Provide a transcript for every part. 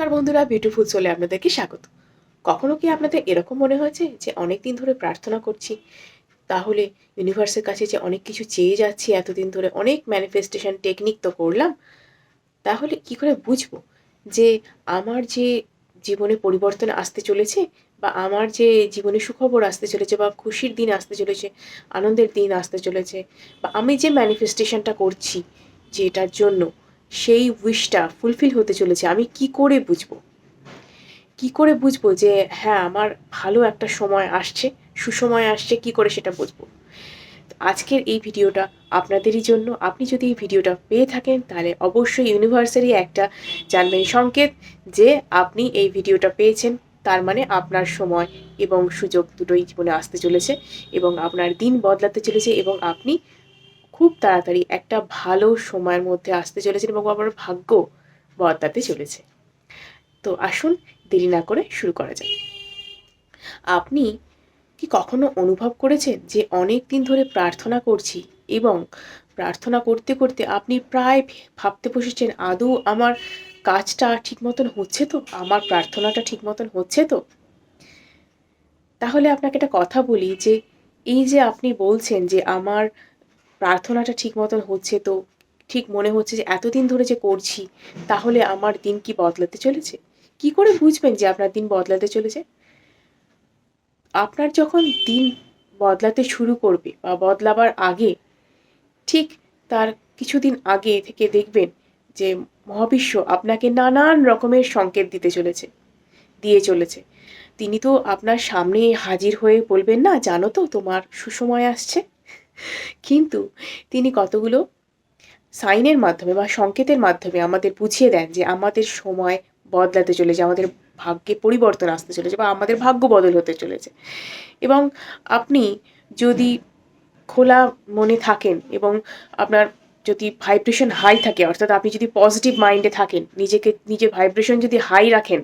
নমস্কার বন্ধুরা বিউটিফুল সোলে আপনাদেরকে স্বাগত। কখনো কি আপনাদের এরকম মনে হয়েছে যে অনেক দিন ধরে প্রার্থনা করছি, তাহলে ইউনিভার্সের কাছে যে অনেক কিছু চেয়ে যাচ্ছি, এতদিন ধরে অনেক ম্যানিফেস্টেশন টেকনিক তো করলাম, তাহলে কি করে বুঝব যে আমার যে জীবনে পরিবর্তন আসতে চলেছে বা আমার যে জীবনে সুখবর আসতে চলেছে বা খুশির দিন আসতে চলেছে, আনন্দের দিন আসতে চলেছে, বা আমি যে ম্যানিফেস্টেশনটা করছি, যেটার জন্য সেই উইশটা ফুলফিল হতে চলেছে, আমি কি করে বুঝব? কি করে বুঝব যে হ্যাঁ আমার ভালো একটা সময় আসছে, সুসময় আসছে, কি করে সেটা বুঝব? আজকের এই ভিডিওটা আপনাদেরই জন্য। আপনি যদি এই ভিডিওটা পেয়ে থাকেন, তাহলে অবশ্যই ইউনিভার্সারি একটা জানবেন সংকেত যে, আপনি এই ভিডিওটা পেয়েছেন। তার মানে আপনার সময় এবং সুযোগ দুটোই জীবনে আসতে চলেছে এবং আপনার দিন বদলাতে চলেছে এবং আপনি খুব তাড়াতাড়ি একটা ভালো সময়ের মধ্যে আসতে চলেছেন এবং আপনার ভাগ্য বদলাতে চলেছে। তো আসুন দেরি না করে শুরু করা যাক। আপনি কি কখনো অনুভব করেছেন যে অনেক দিন ধরে প্রার্থনা করছি এবং প্রার্থনা করতে করতে আপনি প্রায় ভাবতে বসেছেন, আদৌ আমার কাজটা ঠিক মতন হচ্ছে তো? আমার প্রার্থনাটা ঠিক মতন হচ্ছে তো? তাহলে আপনাকে একটা কথা বলি যে এই যে আপনি বলছেন যে আমার প্রার্থনাটা ঠিক মতন হচ্ছে তো, ঠিক মনে হচ্ছে যে এতদিন ধরে যে করছি, তাহলে আমার দিন কি বদলাতে চলেছে? কি করে বুঝবেন যে আপনার দিন বদলাতে চলেছে? আপনার যখন দিন বদলাতে শুরু করবে বা বদলাবার আগে, ঠিক তার কিছুদিন আগে থেকে দেখবেন যে মহাবিশ্ব আপনাকে নানান রকমের সংকেত দিতে চলেছে, দিয়ে চলেছে। তিনি তো আপনার সামনে হাজির হয়ে বলবেন, না, জানো তো, তোমার সুসময় আসছে। কিন্তু তিনি কতগুলো সাইনের মাধ্যমে বা সংকেতের মাধ্যমে আমাদের বুঝিয়ে দেন যে আমাদের সময় বদলাতে চলেছে, আমাদের ভাগ্যে পরিবর্তন আসতে চলেছে বা আমাদের ভাগ্য বদল হতে চলেছে। এবং আপনি যদি খোলা মনে থাকেন এবং আপনার যদি ভাইব্রেশন হাই থাকে, অর্থাৎ আপনি যদি পজিটিভ মাইন্ডে থাকেন, নিজেকে, নিজের ভাইব্রেশন যদি হাই রাখেন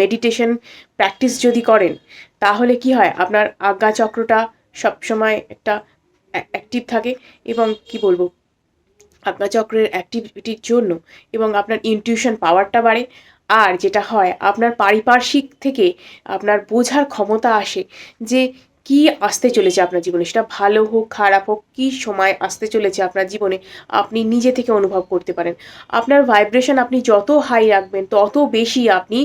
মেডিটেশন প্র্যাকটিস যদি করেন, তাহলে কি হয়? আপনার আজ্ঞা চক্রটা সবসময় একটা অ্যাক্টিভ থাকে এবং কি বলব? আজ্ঞাচক্রের অ্যাক্টিভিটির জন্য এবং আপনার ইনটিউশন পাওয়ারটা বাড়ে। আর যেটা হয়, আপনার পারিপার্শ্বিক থেকে আপনার বোঝার ক্ষমতা আসে যে কি আসতে চলেছে আপনার জীবনে। সেটা ভালো হোক, খারাপ হোক, কী সময় আসতে চলেছে আপনার জীবনে, আপনি নিজে থেকে অনুভব করতে পারেন। আপনার ভাইব্রেশন আপনি যত হাই রাখবেন, তত বেশি আপনি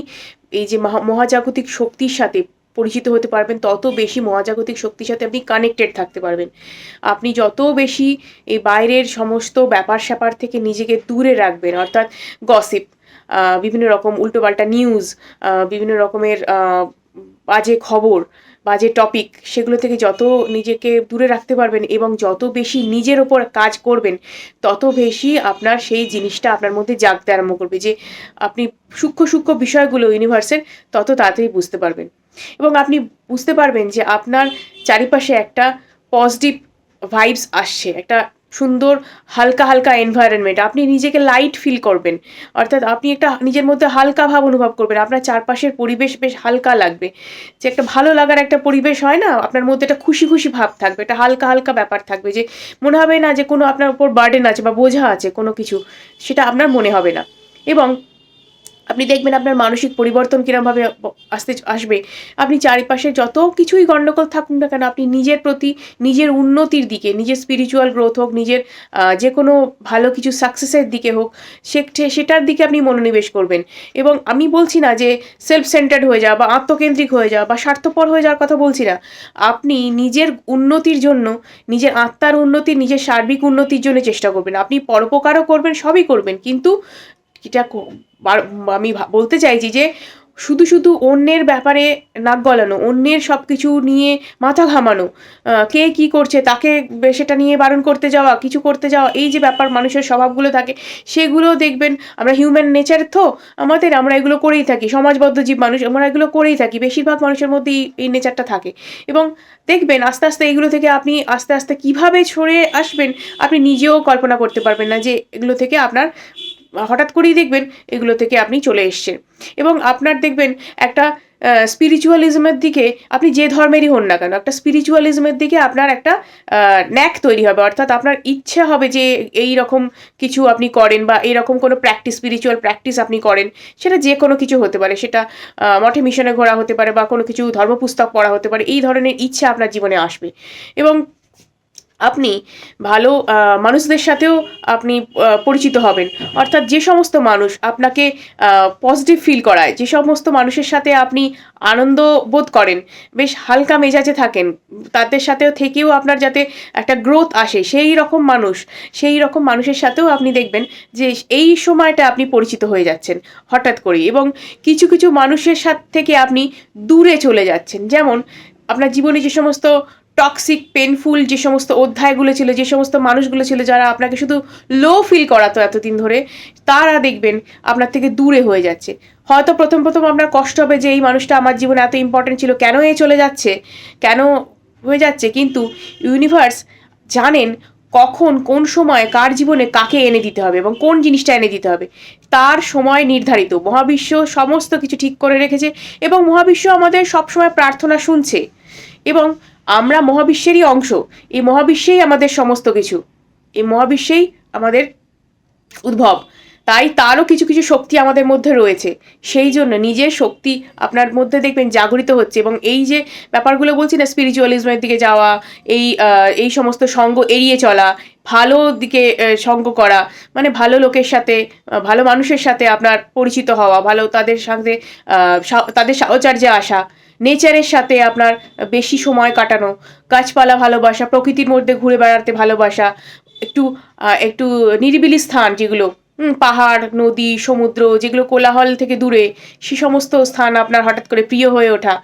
এই যে মহাজাগতিক শক্তির সাথে পরিচিত হতে পারবেন, তত বেশি মহাজাগতিক শক্তির সাথে আপনি কানেক্টেড থাকতে পারবেন। আপনি যত বেশি এই বাইরের সমস্ত ব্যাপার স্যাপার থেকে নিজেকে দূরে রাখবেন, অর্থাৎ গসিপ বিভিন্ন রকম উল্টোপাল্টা নিউজ বিভিন্ন রকমের বাজে খবর, বাজে টপিক সেগুলো থেকে যত নিজেকে দূরে রাখতে পারবেন এবং যত বেশি নিজের ওপর কাজ করবেন, তত বেশি আপনার সেই জিনিসটা আপনার মধ্যে জাগতে আরম্ভ করবে যে আপনি সূক্ষ্ম সূক্ষ্ম বিষয়গুলো ইউনিভার্সের তত তাড়াতাড়ি বুঝতে পারবেন। এবং আপনি বুঝতে পারবেন যে আপনার চারিপাশে একটা পজিটিভ ভাইবস আসছে, একটা সুন্দর হালকা হালকা এনভায়রনমেন্ট আপনি নিজেকে লাইট ফিল করবেন। অর্থাৎ আপনি একটা নিজের মধ্যে হালকা ভাব অনুভব করবেন, আপনার চারপাশের পরিবেশ বেশ হালকা লাগবে। যে একটা ভালো লাগার একটা পরিবেশ হয় না, আপনার মধ্যে একটা খুশি খুশি ভাব থাকবে, একটা হালকা হালকা ব্যাপার থাকবে যে মনে হবে না যে কোনো আপনার উপর বার্ডেন আছে বা বোঝা আছে কোনো কিছু, সেটা আপনার মনে হবে না। এবং আপনি দেখবেন আপনার মানসিক পরিবর্তন কীরমভাবে আসতে আসবে। আপনি চারিপাশে যত কিছুই গণ্ডগোল থাকুন না কেন, আপনি নিজের প্রতি নিজের উন্নতির দিকে, নিজের স্পিরিচুয়াল গ্রোথ হোক, নিজের যে কোনো ভালো কিছু সাকসেসের দিকে হোক, সে সেটার দিকে আপনি মনোনিবেশ করবেন। এবং আমি বলছি না যে সেলফ সেন্টার্ড হয়ে যাওয়া বা আত্মকেন্দ্রিক হয়ে যাওয়া বা স্বার্থপর হয়ে যাওয়ার কথা বলছি না। আপনি নিজের উন্নতির জন্য, নিজের আত্মার উন্নতি, নিজের সার্বিক উন্নতির জন্য চেষ্টা করবেন। আপনি পরোপকারও করবেন, সবই করবেন। কিন্তু এটা আমি বলতে চাইছি যে শুধু শুধু অন্যের ব্যাপারে নাক গলানো, অন্যের সব কিছু নিয়ে মাথা ঘামানো কে কি করছে, তাকে সেটা নিয়ে বারণ করতে যাওয়া, কিছু করতে যাওয়া, এই যে ব্যাপার মানুষের স্বভাবগুলো থাকে, সেগুলো দেখবেন আমরা হিউম্যান নেচার তো, আমাদের, আমরা এগুলো করেই থাকি, সমাজবদ্ধ জীব মানুষ, আমরা এগুলো করেই থাকি, বেশিরভাগ মানুষের মধ্যেই এই নেচারটা থাকে। এবং দেখবেন আস্তে আস্তে এগুলো থেকে আপনি আস্তে আস্তে কীভাবে ছড়ে আসবেন, আপনি নিজেও কল্পনা করতে পারবেন না যে এগুলো থেকে আপনার হঠাৎ করেই দেখবেন এগুলো থেকে আপনি চলে এসছেন। এবং আপনার দেখবেন একটা স্পিরিচুয়ালিজমের দিকে আপনি যে ধর্মেরই হন না কেন, একটা স্পিরিচুয়ালিজমের দিকে আপনার একটা ন্যাক তৈরি হবে। অর্থাৎ আপনার ইচ্ছা হবে যে এই রকম কিছু আপনি করেন বা এরকম কোনো প্র্যাকটিস স্পিরিচুয়াল প্র্যাকটিস আপনি করেন, সেটা যে কোনো কিছু হতে পারে। সেটা মঠে মিশনে ঘোরা হতে পারে বা কোনো কিছু ধর্মপুস্তক পড়া হতে পারে। এই ধরনের ইচ্ছা আপনার জীবনে আসবে। এবং আপনি ভালো মানুষদের সাথেও আপনি পরিচিত হবেন। অর্থাৎ যে সমস্ত মানুষ আপনাকে পজিটিভ ফিল করায়, যে সমস্ত মানুষের সাথে আপনি আনন্দ বোধ করেন, বেশ হালকা মেজাজে থাকেন, তাদের সাথেও থেকেও আপনার যাতে একটা গ্রোথ আসে, সেই রকম মানুষ, সেই রকম মানুষের সাথেও আপনি দেখবেন যে এই সময়টা আপনি পরিচিত হয়ে যাচ্ছেন, হঠাৎ করে এবং কিছু কিছু মানুষের সাথ থেকে আপনি দূরে চলে যাচ্ছেন। যেমন, আপনার জীবনে যে সমস্ত টক্সিক পেনফুল যে সমস্ত অধ্যায়গুলো ছিল, যে সমস্ত মানুষগুলো ছিল যারা আপনাকে শুধু লো ফিল করাতো এতদিন ধরে, তারা দেখবেন আপনার থেকে দূরে হয়ে যাচ্ছে। হয়তো প্রথম প্রথম আপনার কষ্ট হবে যে এই মানুষটা আমার জীবনে এত ইম্পর্টেন্ট ছিল, কেন এ চলে যাচ্ছে? কেন হয়ে যাচ্ছে? কিন্তু ইউনিভার্স জানেন কখন, কোন সময়, কার জীবনে কাকে এনে দিতে হবে এবং কোন জিনিসটা এনে দিতে হবে, তার সময় নির্ধারিত। মহাবিশ্ব সমস্ত কিছু ঠিক করে রেখেছে এবং মহাবিশ্ব আমাদের সবসময় প্রার্থনা শুনছে এবং আমরা মহাবিশ্বেরই অংশ। এই মহাবিশ্বেই আমাদের সমস্ত কিছু। এই মহাবিশ্বেই আমাদের উদ্ভব। তাই তারও কিছু কিছু শক্তি আমাদের মধ্যে রয়েছে। সেই জন্য নিজের শক্তি আপনার মধ্যে দেখবেন জাগরিত হচ্ছে এবং এই যে ব্যাপারগুলো বলছি না স্পিরিচুয়ালিজমের দিকে যাওয়া, এই এই সমস্ত সঙ্গ এড়িয়ে চলা, ভালো দিকে সঙ্গ করা মানে ভালো লোকের সাথে ভালো মানুষের সাথে আপনার পরিচিত হওয়া, ভালো তাদের সাথে তাদের সাহচর্যে আসা, নেচারের সাথে আপনার বেশি সময় কাটানো, গাছপালা ভালোবাসা, প্রকৃতির মধ্যে ঘুরে বেড়াতে ভালোবাসা, একটু একটু নিরিবিলি স্থান যেগুলো পাহাড়, নদী, সমুদ্র, যেগুলো কোলাহল থেকে দূরে, সে সমস্ত স্থান আপনার হঠাৎ করে প্রিয় হয়ে ওঠা,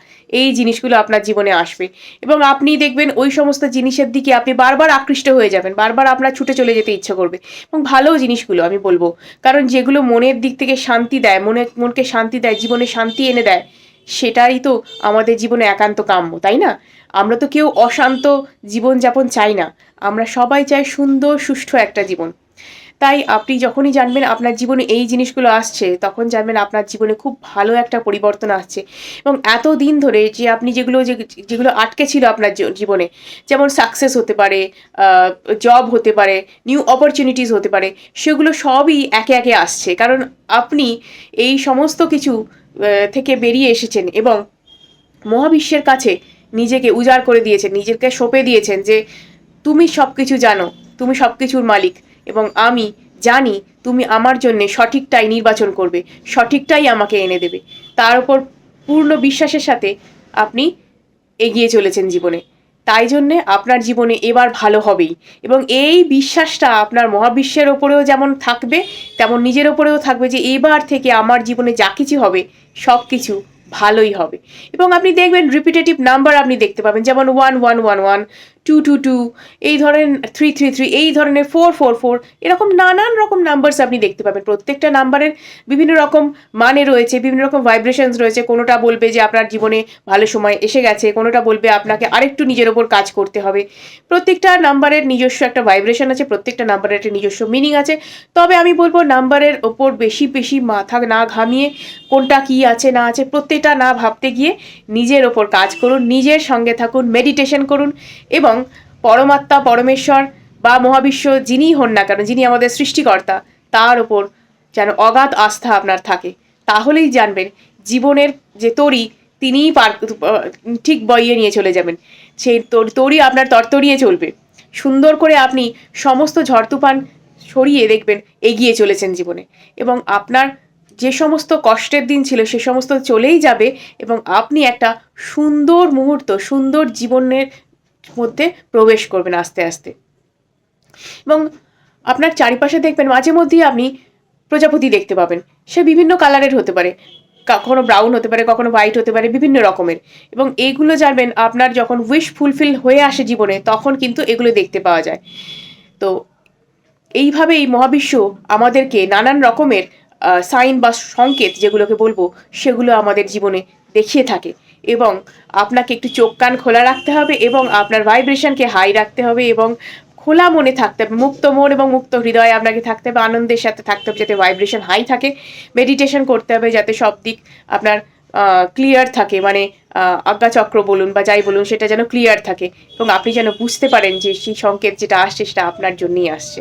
এই জিনিসগুলো আপনার জীবনে আসবে। এবং আপনি দেখবেন ওই সমস্ত জিনিসের দিকে আপনি বারবার আকৃষ্ট হয়ে যাবেন, বারবার আপনার ছুটে চলে যেতে ইচ্ছে করবে। এবং ভালো জিনিসগুলো আমি বলব, কারণ যেগুলো মনের দিক থেকে শান্তি দেয়, মনে, মনকে শান্তি দেয়, জীবনে শান্তি এনে দেয়, সেটাই তো আমাদের জীবনে একান্ত কাম্য, তাই না? আমরা তো কেউ অশান্ত জীবনযাপন চাই না, আমরা সবাই চাই সুন্দর, সুষ্ঠু একটা জীবন। তাই আপনি যখনই জানবেন আপনার জীবনে এই জিনিসগুলো আসছে, তখন জানবেন আপনার জীবনে খুব ভালো একটা পরিবর্তন আসছে। এবং এত দিন ধরে যে আপনি যেগুলো যেগুলো আটকে ছিল আপনার জীবনে, যেমন সাকসেস হতে পারে জব হতে পারে নিউ অপরচুনিটিস হতে পারে, সেগুলো সবই একে একে আসছে। কারণ আপনি এই সমস্ত কিছু থেকে বেরিয়ে এসেছেন এবং মহাবিশ্বের কাছে নিজেকে উজাড় করে দিয়েছেন, নিজেকে সঁপে দিয়েছেন যে, তুমি সব কিছু জানো, তুমি সব কিছুর মালিক এবং আমি জানি তুমি আমার জন্য সঠিকটাই নির্বাচন করবে, সঠিকটাই আমাকে এনে দেবে। তার উপর পূর্ণ বিশ্বাসের সাথে আপনি এগিয়ে চলেছেন জীবনে। তাই জন্যে আপনার জীবনে এবার ভালো হবেই এবং এই বিশ্বাসটা আপনার মহাবিশ্বের ওপরেও যেমন থাকবে, তেমন নিজের ওপরেও থাকবে যে এবার থেকে আমার জীবনে যা কিছু হবে, সব কিছু ভালোই হবে। এবং আপনি দেখবেন রিপিটেটিভ নাম্বার আপনি দেখতে পাবেন, যেমন one one one one two two two এই ধরনের থ্রি থ্রি থ্রি এই ধরনের ফোর ফোর ফোর এরকম নানান রকম নাম্বারস আপনি দেখতে পাবেন। প্রত্যেকটা নাম্বারের বিভিন্ন রকম মানে রয়েছে, বিভিন্ন রকম ভাইব্রেশনস রয়েছে। কোনোটা বলবে যে আপনার জীবনে ভালো সময় এসে গেছে, কোনোটা বলবে আপনাকে আরেকটু নিজের ওপর কাজ করতে হবে। প্রত্যেকটা নাম্বারের নিজস্ব একটা ভাইব্রেশন আছে, প্রত্যেকটা নাম্বারের একটা নিজস্ব মিনিং আছে। তবে আমি বলব নাম্বারের ওপর বেশি বেশি মাথা না ঘামিয়ে কোনটা কি আছে না আছে, প্রত্যেকটা না ভাবতে গিয়ে নিজের ওপর কাজ করুন, নিজের সঙ্গে থাকুন মেডিটেশন করুন এবং পরমাত্মা, পরমেশ্বর বা মহাবিশ্ব যিনিই হন না কেন, যিনি আমাদের সৃষ্টিকর্তা, তার ওপর যেন অগাধ আস্থা আপনার থাকে। তাহলেই জানবেন জীবনের যে তরি, তিনিই পার, ঠিক বইয়ে নিয়ে চলে যাবেন। সেই তরি আপনার তরতরিয়ে চলবে। সুন্দর করে আপনি সমস্ত ঝড় তুফান সরিয়ে দেখবেন, এগিয়ে চলেছেন জীবনে। এবং আপনার যে সমস্ত কষ্টের দিন ছিল, সে সমস্ত চলেই যাবে এবং আপনি একটা সুন্দর মুহূর্ত, সুন্দর জীবনের মধ্যে প্রবেশ করবেন আস্তে আস্তে। এবং আপনার চারিপাশে দেখবেন মাঝে মধ্যেই আপনি প্রজাপতি দেখতে পাবেন। সে বিভিন্ন কালারের হতে পারে। কখনো ব্রাউন হতে পারে, কখনো হোয়াইট হতে পারে, বিভিন্ন রকমের। এবং এইগুলো জানবেন, আপনার যখন উইশ ফুলফিল হয়ে আসে জীবনে, তখন কিন্তু এগুলো দেখতে পাওয়া যায়। তো এইভাবে এই মহাবিশ্ব আমাদেরকে নানান রকমের সাইন বা সংকেত যেগুলোকে বলব, সেগুলো আমাদের জীবনে দেখিয়ে থাকে। এবং আপনাকে একটু চোখ কান খোলা রাখতে হবে এবং আপনার ভাইব্রেশনকে হাই রাখতে হবে এবং খোলা মনে থাকতে হবে, মুক্ত মন এবং মুক্ত হৃদয়ে আপনাকে থাকতে হবে, আনন্দের সাথে থাকতে হবে যাতে ভাইব্রেশন হাই থাকে। মেডিটেশন করতে হবে যাতে সব দিক আপনার ক্লিয়ার থাকে মানে আজ্ঞাচক্র বলুন বা যাই বলুন সেটা যেন ক্লিয়ার থাকে এবং আপনি যেন বুঝতে পারেন যে সেই সংকেত যেটা আসছে সেটা আপনার জন্যই আসছে।